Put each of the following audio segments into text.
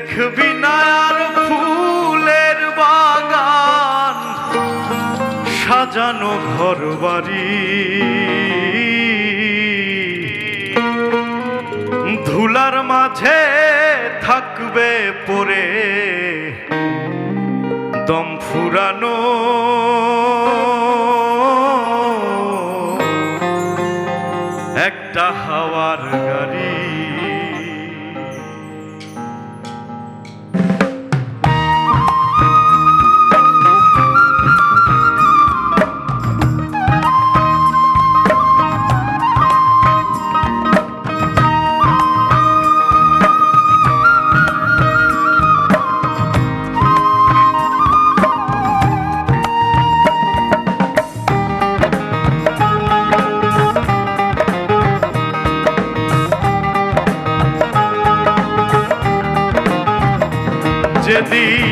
দেখবি না ফুলের বাগান, সাজানো ঘর বাড়ি। ধুলার মাঝে থাকবে পরে দম ফুরানো। একটা হাওয়ার গাড়ি। যেদিন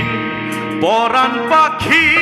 পরাণ পাখি